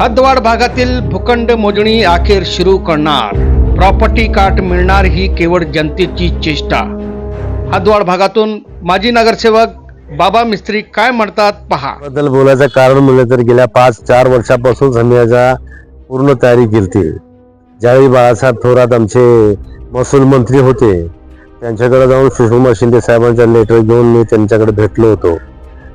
हदवाड भागातील भूखंड मोजणी अखेर सुरू करणार. प्रॉपर्टी कार्ड मिळणार ही केवळ जनतेची चेष्टा. हदवाड भागातून माजी नगरसेवक बाबा मिस्त्री काय म्हणतात पहा. बद्दल बोलायचं कारण म्हणलं तर गेल्या पाच चार वर्षापासून आम्ही याचा पूर्ण तयारी केली ज्यावेळी बाळासाहेब थोरात आमचे महसूल मंत्री होते त्यांच्याकडे जाऊन सुषमा शिंदे साहेबांचा लेटर घेऊन मी त्यांच्याकडे भेटलो होतो.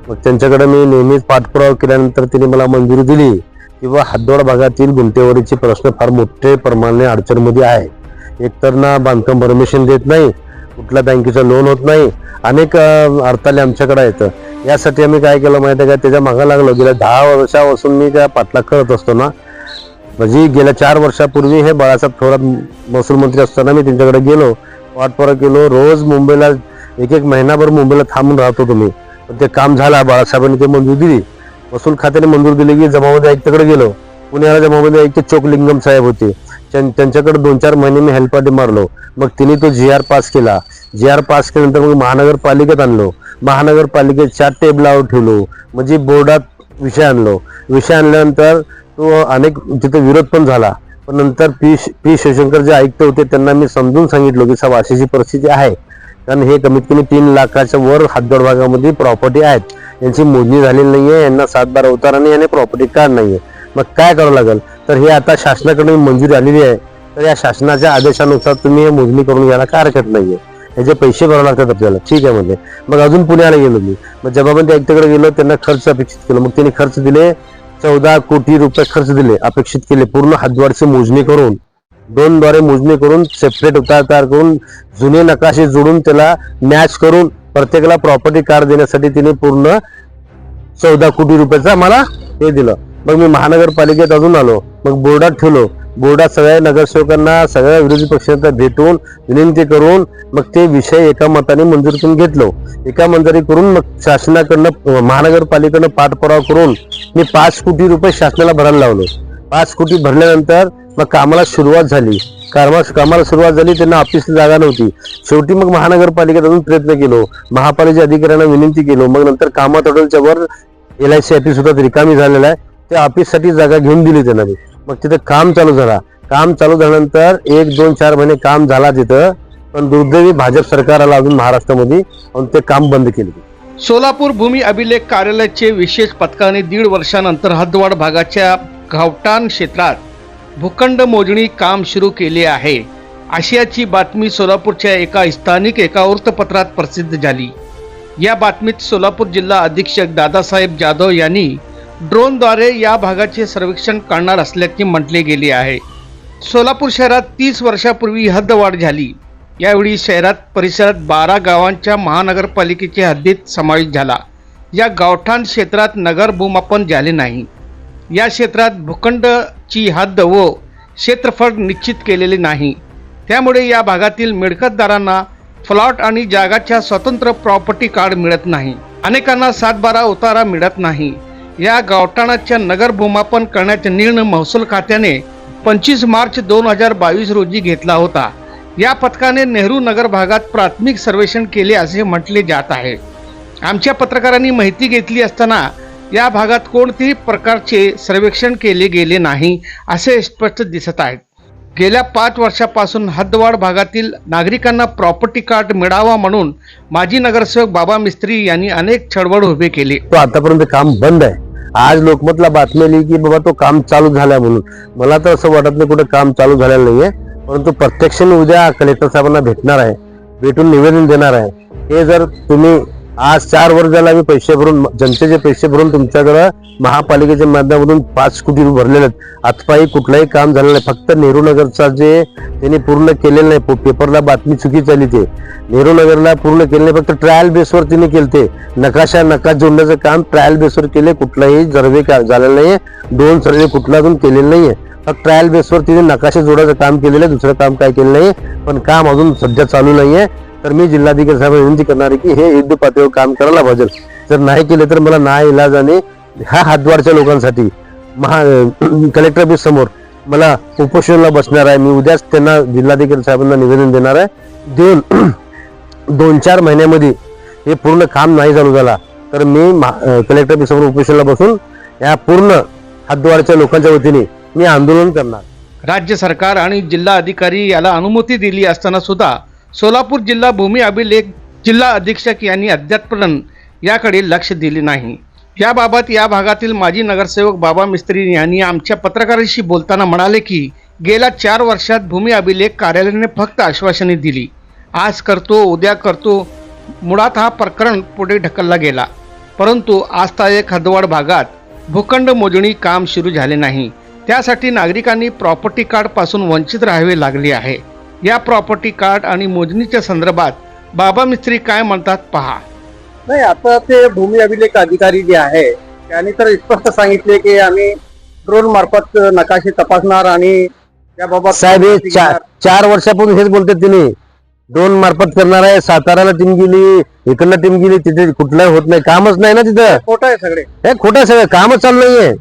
मग त्यांच्याकडे मी नेहमीच पाठपुरावा केल्यानंतर त्यांनी मला मंजुरी दिली. किंवा हद्दोड भागातील गुंतेवारीचे प्रश्न फार मोठे प्रमाणे अडचणमध्ये आहे एकतर ना बांधकाम परमिशन देत नाही कुठल्या बँकेचं लोन होत नाही अनेक अं, अडथळे आमच्याकडे आहेत. यासाठी आम्ही काय केलं माहिती आहे का? त्याच्या मागं लागलो. गेल्या दहा वर्षापासून मी त्या पाठलाग करत असतो ना. म्हणजे गेल्या चार वर्षापूर्वी हे बाळासाहेब थोरात महसूल मंत्री असताना मी त्यांच्याकडे गेलो. पाठपुरा गेलो रोज मुंबईला एक एक महिनाभर मुंबईला थांबून राहतो तुम्ही. पण ते काम झालं. बाळासाहेबांनी ते मंजूर दिली. वसूल खात्याने मंजूर दिली की जमामध्ये आयुक्तकडे गेलो. पुण्याला जमामध्ये आयुक्त चोकलिंगम साहेब होते. त्यांच्याकडे दोन चार महिने मी हेल्पाटी मारलो. मग तिने तो जी आर पास केला. जी आर पास केल्यानंतर मग महानगरपालिकेत आणलो. महानगरपालिकेत चार टेबलावर ठेवलो. म्हणजे बोर्डात विषय आणलो. विषय आणल्यानंतर तो अनेक तिथे विरोध पण झाला. पण नंतर पी पी शिवशंकर जे आयुक्त होते त्यांना मी समजून सांगितलं की साहेब अशी जी परिस्थिती आहे कारण हे कमीत कमी तीन लाखाच्या वर हातगड भागामध्ये प्रॉपर्टी आहेत. यांची मोजणी झालेली नाहीये यांना सात बारा उतारा नाही आणि प्रॉपर्टी कार्ड नाहीये. मग काय करावं लागेल? तर हे आता शासनाकडे मंजुरी आलेली आहे. तर या शासनाच्या आदेशानुसार तुम्ही हे मोजणी करून घ्यायला काय हरकत नाहीये ह्याचे पैसे भरावे लागतात आपल्याला ठीक आहे म्हणजे. मग अजून पुण्याला गेलो मी. मग जेव्हा पण आयुक्ताकडे गेलो त्यांना खर्च अपेक्षित केलं. मग त्यांनी खर्च दिले चौदा कोटी रुपये खर्च दिले अपेक्षित केले. पूर्ण हातवाडची मोजणी करून दोनद्वारे मोजणी करून सेपरेट उतार तयार करून जुने नकाशे जोडून त्याला मॅच करून प्रत्येकाला प्रॉपर्टी कार्ड देण्यासाठी तिने पूर्ण चौदा कोटी रुपयाचा मला हे दिलं. मग मी महानगरपालिकेत अजून आलो. मग बोर्डात ठेवलो. बोर्डात सगळ्या नगरसेवकांना सगळ्या विरोधी पक्षांना भेटून विनंती करून मग ते विषय एका मताने मंजूर करून घेतलो. एका मंजुरी करून मग शासनाकडनं महानगरपालिकेनं पाठपुरावा करून मी पाच कोटी रुपये शासनाला भरायला लावलो. पाच कोटी भरल्यानंतर मग कामाला सुरुवात झाली. कामा कामाला सुरुवात झाली त्यांना ऑफिसची जागा नव्हती. शेवटी मग महानगरपालिकेत अजून प्रयत्न केलो. महापालिकेच्या अधिकाऱ्यांना विनंती केलो. मग नंतर कामात वर एल आय सी ऑफिस सुद्धा रिकामी झालेला आहे. त्या ऑफिससाठी जागा घेऊन दिली त्यांना मी. मग तिथं काम चालू झाला. काम चालू झाल्यानंतर एक दोन चार महिने काम झाला तिथं. पण दुर्दैवी भाजप सरकार आला अजून महाराष्ट्रामध्ये आणि ते काम बंद केले. सोलापूर भूमी अभिलेख कार्यालयाचे विशेष पथकाने दीड वर्षानंतर हदवाड भागाच्या गावठाण क्षेत्रात भूखंड मोजणी काम सुरू केले आहे. आशियाची बातमी सोलापूरच्या एका स्थानिक एका वृत्तपत्रात प्रसिद्ध झाली. या बातमीत सोलापूर जिल्हा अधीक्षक दादासाहेब जाधव यांनी ड्रोनद्वारे या भागाचे सर्वेक्षण करणार असल्याचे म्हटले गेले आहे. सोलापूर शहरात तीस वर्षापूर्वी हद्दवाढ झाली. यावेळी शहरात परिसरात बारा गावांच्या महानगरपालिकेच्या हद्दीत समावेश झाला. या गावठाण क्षेत्रात नगर भूमापन झाले नाही. या क्षेत्रात भूखंडची हद्द व क्षेत्रफळ निश्चित केलेले नाही. त्यामुळे या भागातील मिळकतदारांना फ्लॉट आणि जागाच्या स्वतंत्र प्रॉपर्टी कार्ड मिळत नाही. अनेकांना सातबारा उतारा मिळत नाही. या गावठाणाच्या नगर भूमापन करण्याचा निर्णय महसूल खात्याने पंचवीस मार्च दोन हजार बावीस रोजी घेतला होता. या पथकाने नेहरू नगर भागात प्राथमिक सर्वेक्षण केले असे म्हटले जात आहे. आमच्या पत्रकारांनी माहिती घेतली असताना या भागात कोणतेही प्रकारचे सर्वेक्षण केले गेले नाही असे स्पष्ट दिसत आहेत. गेल्या पाच वर्षापासून हद्दवाड भागातील नागरिकांना प्रॉपर्टी कार्ड मिळावा म्हणून माजी नगरसेवक बाबा मिस्त्री यांनी अनेक चळवळ उभे केली. तो आतापर्यंत काम बंद आहे. आज लोकमतला बातमी आली की बाबा तो काम चालू झाला म्हणून. मला तर असं वाटत नाही कुठे काम चालू झालेलं नाहीये परंतु प्रत्यक्ष उद्या कलेक्टर साहेबांना भेटणार आहे भेटून निवेदन देणार आहे. हे जर तुम्ही आज चार वर्ष झाला मी पैसे भरून जनतेचे पैसे भरून तुमच्याकडं महापालिकेच्या माध्यमातून पाच कोटी रुपये भरलेले आहेत. आजपाही कुठलंही काम झालं नाही. फक्त नेहरू नगरचा जे त्यांनी पूर्ण केलेलं नाही पेपरला बातमी चुकीच आली ते. नेहरू नगरला पूर्ण केलं नाही फक्त ट्रायल बेसवर तिने केले ते. नकाशा नकाश जोडण्याचं काम ट्रायल बेसवर केले कुठलाही सर्वे झालेलं नाही दोन सर्वे कुठला अजून केलेलं नाही फक्त ट्रायल बेसवर तिने नकाशा जोडायचं काम केलेलं आहे दुसरं काम काय केलं नाही पण काम अजून सध्या चालू नाही आहे तर मी जिल्हाधिकारी साहेब विनंती करणार आहे की हे युद्ध पातळीवर काम करायला पाहिजे. जर नाही केले तर मला ना इलाजाने ह्या हातद्वारच्या लोकांसाठी महा कलेक्टर ऑफिस समोर मला उपोषणाला बसणार आहे. मी उद्याच त्यांना जिल्हाधिकारी साहेबांना निवेदन देणार आहे. देऊन दोन चार महिन्यामध्ये हे पूर्ण काम नाही चालू झाला तर मी कलेक्टर ऑफिस समोर उपोषणाला बसून या पूर्ण हातद्वारच्या लोकांच्या वतीने मी आंदोलन करणार. राज्य सरकार आणि जिल्हा अधिकारी याला अनुमती दिली असताना सुद्धा सोलापूर जिल्हा भूमी अभिलेख जिल्हा अधीक्षक यांनी अद्यापपर्यंत याकडे लक्ष दिले नाही. याबाबत या भागातील माजी नगरसेवक बाबा मिस्त्री यांनी आमच्या पत्रकारांशी बोलताना म्हणाले की गेल्या चार वर्षात भूमी अभिलेख कार्यालयाने फक्त आश्वासने दिली. आज करतो उद्या करतो मुळात हा प्रकरण पुढे ढकलला गेला. परंतु आजतायक हदवाड भागात भूखंड मोजणी काम सुरू झाले नाही. त्यासाठी नागरिकांनी प्रॉपर्टी कार्डपासून वंचित राहावे लागले आहे. या प्रॉपर्टी कार्ड आणि मोजणीच्या संदर्भात बाबा मिस्त्री काय म्हणतात पहा. नाही आता ते भूमी अभिलेख अधिकारी जे आहे त्यांनी तर स्पष्ट सांगितले की आम्ही ड्रोन मार्फत नकाशे तपासणार आणि त्याबाबत साहेब हे चा- चार वर्षापासून हेच बोलतात तिने. दोन मार्फत करणार आहे साताराला टीम गेली इकडनं टीम गेली तिथे कुठलं होत नाही. कामच नाही ना तिथं. खोटं आहे सगळे. हे खोटं आहे सगळं. कामच चालू नाहीये.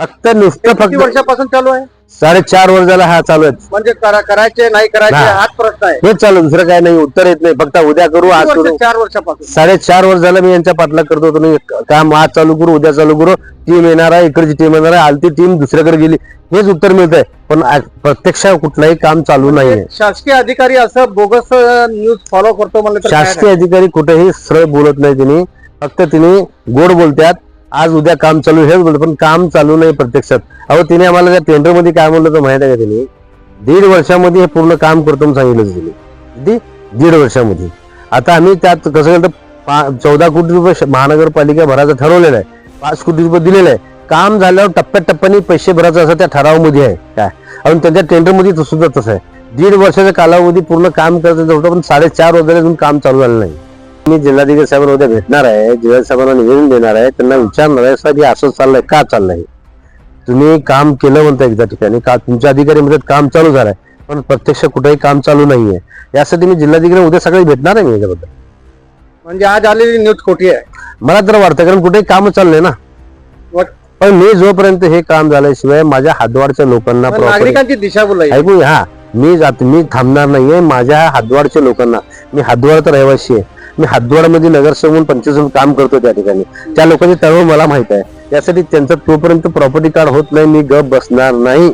फक्त नुसतं किती फक्त वर्षापासून चालू आहे? साडेचार वर्ष झाला हा चालू आहे. म्हणजे करा- करायचे नाही करायचे हा. हाच प्रश्न आहे. हेच चालू दुसरं काय नाही उत्तर येत नाही. फक्त उद्या करू आज किती करू. वर्ष? चार वर्षापासून. साडेचार वर्ष झालं मी यांच्या पाठलाग करतो तुम्ही काम आज चालू करू उद्या चालू करू. टीम येणार आहे इकडची टीम येणार आहे. आलती टीम दुसऱ्याकडे गेली. हेच उत्तर मिळत आहे पण आ- प्रत्यक्ष कुठलाही काम चालू नाहीये शासकीय अधिकारी असं बोगस न्यूज फॉलो करतो म्हणलं तर काय शासकीय अधिकारी कुठेही सरळ बोलत नाही तिने. फक्त तिने गोड बोलतात आज उद्या काम चालू हेच बोलतो पण काम चालू नाही प्रत्यक्षात. अहो तिने आम्हाला त्या टेंडरमध्ये काय म्हणलं तर माहिती आहे का तिने? दीड वर्षामध्ये हे पूर्ण काम करतो म्हणून सांगितलं तिने. किती दीड वर्षामध्ये. आता आम्ही त्यात कसं केलं तर पा- चौदा कोटी रुपये महानगरपालिका भरायचं ठरवलेलं आहे. पाच कोटी रुपये दिलेलं आहे. काम झाल्यावर टप्प्याटप्प्याने पैसे भरायचं असं त्या ठरावामध्ये आहे. काय? आणि त्यांच्या टेंडरमध्ये सुद्धा तसं आहे. दीड वर्षाच्या कालावधी पूर्ण काम करायचं होतं पण साडेचार वगैरे अजून काम चालू झालं नाही. मी जिल्हाधिकारी साहेबांना उद्या भेटणार आहे. जिल्हाधिकारी साहेबांना निवेदन देणार आहे. त्यांना विचारणार आहे साहेब हे असं चाललंय का चाललंय? तुम्ही काम केलं म्हणताय त्या ठिकाणी. का तुमच्या अधिकारी म्हणतात काम चालू झालंय पण प्रत्यक्ष कुठेही काम चालू नाहीये. यासाठी मी जिल्हाधिकारी उद्या सकाळी भेटणार आहे मी याच्याबद्दल? म्हणजे आज आलेली न्यूज खोटी आहे. मला तर वाटतं कारण कुठेही काम चाललंय ना. पण मी जोपर्यंत हे काम झाल्याशिवाय माझ्या हातवाडच्या लोकांना property- नागरिकांची दिशाभूल आहे ऐकू हा मी जात मी थांबणार नाहीये. माझ्या हातवाडच्या लोकांना मी हातवाडचा रहिवासी आहे. मी हातवाडमध्ये नगरसेवक पंचायत काम करतो त्या ठिकाणी. त्या लोकांची तळमळ मला माहीत आहे. त्यासाठी त्यांचं तोपर्यंत प्रॉपर्टी कार्ड होत नाही मी गप बसणार नाही.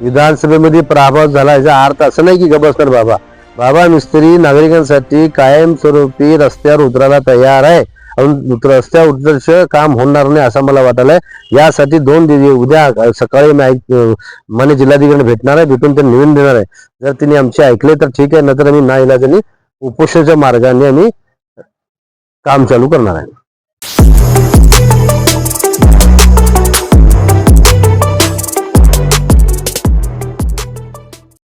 विधानसभेमध्ये पराभव झाला याचा अर्थ असं नाही की गप बसणार बाबा. बाबा मिस्त्री नागरिकांसाठी कायमस्वरूपी रस्त्यावर उतरायला तयार आहे. रस्त्यावर काम होणार नाही असं मला वाटायलंय. यासाठी दोन दिवस उद्या सकाळी माने जिल्हाधिकारी भेटणार आहे भेटून ते निवेदन देणार आहे. जर तिने आमचे ऐकले तर ठीक आहे नंतर आम्ही ना इलाजाने उपोषणाच्या मार्गाने आम्ही काम चालू करणार आहे.